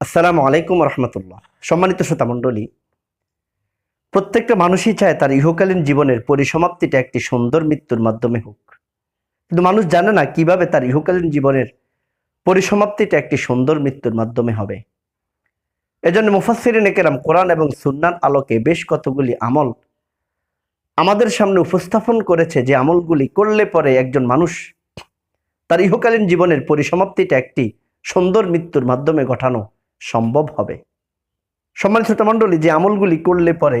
আসসালামু আলাইকুম রহমতুল্লাহ। সম্মানিত শ্রোতা মণ্ডলী, প্রত্যেকটা মানুষই চায় তার ইহকালীন জীবনের পরিসমাপ্তিটা একটি সুন্দর মৃত্যুর মাধ্যমে হোক। কিন্তু মানুষ জানে না কীভাবে তার ইহকালীন জীবনের পরিসমাপ্তিটা একটি সুন্দর মৃত্যুর মাধ্যমে হবে। এজন্য মুফাসসিরিন একেরাম কোরআন এবং সুন্নান আলোকে বেশ কতগুলি আমল আমাদের সামনে উপস্থাপন করেছে যে আমলগুলি করলে পরে একজন মানুষ তার ইহকালীন জীবনের পরিসমাপ্তিটা একটি সুন্দর মৃত্যুর মাধ্যমে ঘটানো সম্ভব হবে। সম্মানিত মণ্ডলী যে আমলগুলি করলে পরে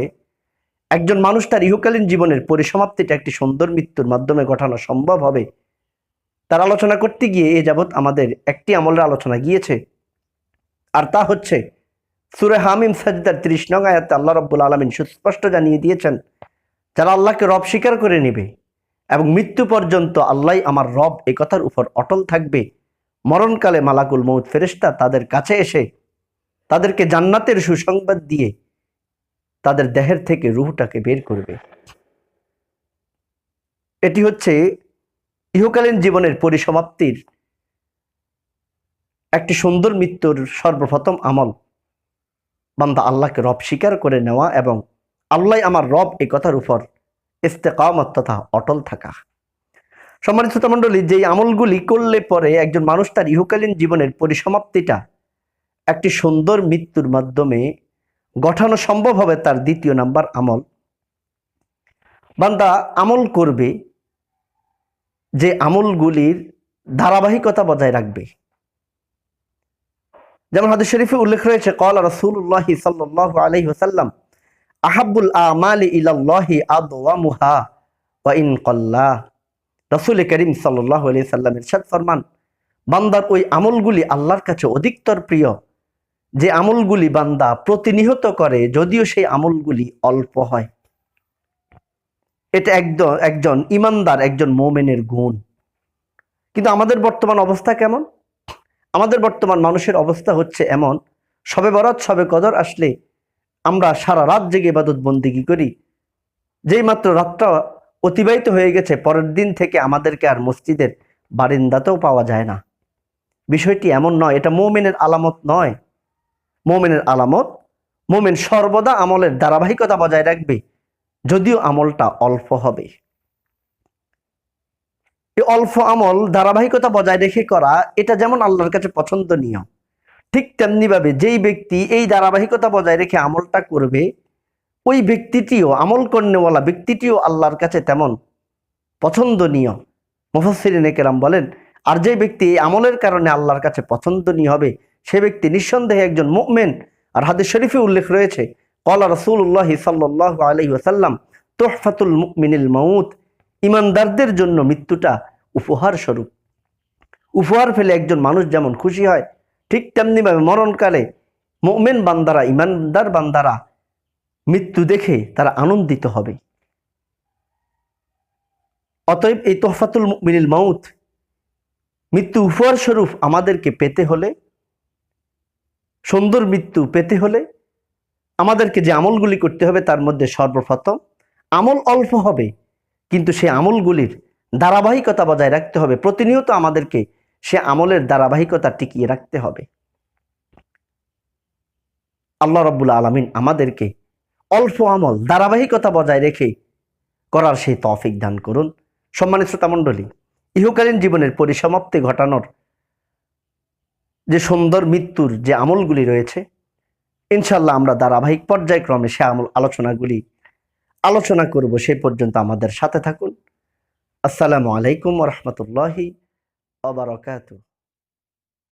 একজন মানুষ তার ইহকালীন জীবনের পরিসমাপ্তিটা একটি সুন্দর মৃত্যুর মাধ্যমে ঘটানো সম্ভব হবে, তার আলোচনা করতে গিয়ে এ যাবৎ আমাদের একটি আমলের আলোচনা গিয়েছে। আর তা হচ্ছে, সুরে হামিম সাজদার ত্রিশ নং আয়াতে আল্লাহ রব্বুল আলমিন সুস্পষ্ট জানিয়ে দিয়েছেন, যারা আল্লাহকে রব স্বীকার করে নেবে এবং মৃত্যু পর্যন্ত আল্লাহ আমার রব এ কথার উপর অটল থাকবে, মরণকালে মালাকুল মৌত ফেরেস্তা তাদের কাছে এসে তাদেরকে জান্নাতের সুসংবাদ দিয়ে তাদের দেহের থেকে রুহটাকে বের করবে। এটি হচ্ছে ইহকালীন জীবনের পরিসমাপ্তির একটি সুন্দর মৃত্যুর সর্বপ্রথম আমল। বান্দা আল্লাহকে রব স্বীকার করে নেওয়া এবং আল্লাহ আমার রব এ কথার উপর ইস্তেকামত তথা অটল থাকা। সম্মানিত মণ্ডলী যেই আমলগুলি করলে পরে একজন মানুষ তার ইহকালীন জীবনের পরিসমাপ্তিটা একটি সুন্দর মৃত্যুর মাধ্যমে গঠানো সম্ভব হবে তার দ্বিতীয় নাম্বার আমল। বান্দা আমল করবে যে আমলগুলির ধারাবাহিকতা বজায় রাখবে। যেমন হাদিস শরীফে উল্লেখ রয়েছে কল রসুল্লাহ সাল্লাহ আলহি ওসাল্লাম আহাবুল আমালি ইলাল্লাহি আদওয়ামুহা, ওয়া ইন কল্লাহ রসুল করিম সাল্লাহ আলি সাল্লাম ইরশাদ ফরমান বান্দার ওই আমলগুলি আল্লাহর কাছে অধিকতর প্রিয় যে আমলগুলি বান্দা প্রতিনিহত করে, যদিও সেই আমলগুলি অল্প হয়। এটা একজন একজন ইমানদার, একজন মোমেনের গুণ। কিন্তু আমাদের বর্তমান অবস্থা কেমন? আমাদের বর্তমান মানুষের অবস্থা হচ্ছে এমন, সবে বরাত, সবে কদর আসলে আমরা সারা রাত জেগে ইবাদত বন্দিগি করি? যেই মাত্র রাতটা অতিবাহিত হয়ে গেছে, পরের দিন থেকে আমাদেরকে আর মসজিদের বারিন্দাতেও পাওয়া যায় না। বিষয়টি এমন নয়, এটা মোমেনের আলামত নয়। মোমেনের আলামত, মোমেন সর্বদা আমলের ধারাবাহিকতা বজায় রাখবে, যদিও আমলটা অল্প হবে। এই অল্প আমল ধারাবাহিকতা বজায় রেখে করা, এটা যেমন আল্লাহর কাছে পছন্দনীয়, ঠিক তেমনিভাবে যেই ব্যক্তি এই ধারাবাহিকতা বজায় রেখে আমলটা করবে, ওই ব্যক্তিটিও, আমল কর্নেওয়ালা ব্যক্তিটিও আল্লাহর কাছে তেমন পছন্দনীয়। মুফাসিরিন কেরাম বলেন, আর যে ব্যক্তি এই আমলের কারণে আল্লাহর কাছে পছন্দনীয় হবে সে ব্যক্তি নিঃসন্দেহে একজন মুমেন। আর হাদিস শরীফে উল্লেখ রয়েছে, কলা রসুল্লাহ সাল্লাহ আলহি ওসাল্লাম তোহফাতুল মুমিনিল মাউত, ইমানদারদের জন্য মৃত্যুটা উপহার স্বরূপ। উপহার ফেলে একজন মানুষ যেমন খুশি হয়, ঠিক তেমনিভাবে মরণকালে মোমেন বান্দারা, ইমানদার বান্দারা মৃত্যু দেখে তারা আনন্দিত হবে। অতএব এই তোহফাতুল মিনিল মাউত মৃত্যু উপহার স্বরূপ আমাদেরকে পেতে হলে সুন্দর মৃত্যু পেতে হলে আমাদেরকে যে আমলগুলি করতে হবে তার মধ্যে সর্বপ্রথম আমল অল্প হবে, কিন্তু সে আমলগুলির ধারাবাহিকতা বজায় রাখতে হবে। প্রতিনিয়ত আমাদেরকে সে আমলের ধারাবাহিকতা টিকিয়ে রাখতে হবে। আল্লাহ রব্বুল আলমিন আমাদেরকে অল্প আমল, ধারাবাহিকতা বজায় রেখে করার সেই তফিক দান করুন। সম্মানিত শ্রোতামণ্ডলী, ইহকালীন জীবনের পরিসমাপ্তি ঘটানোর যে সুন্দর মৃত্যুর যে আমলগুলি রয়েছে ইনশাল্লাহ আমরা ধারাবাহিক পর্যায়ক্রমে সে আমল আলোচনাগুলি আলোচনা করব, সে পর্যন্ত আমাদের সাথে থাকুন। আসসালামু আলাইকুম রহমতুল্লাহি আবরকাত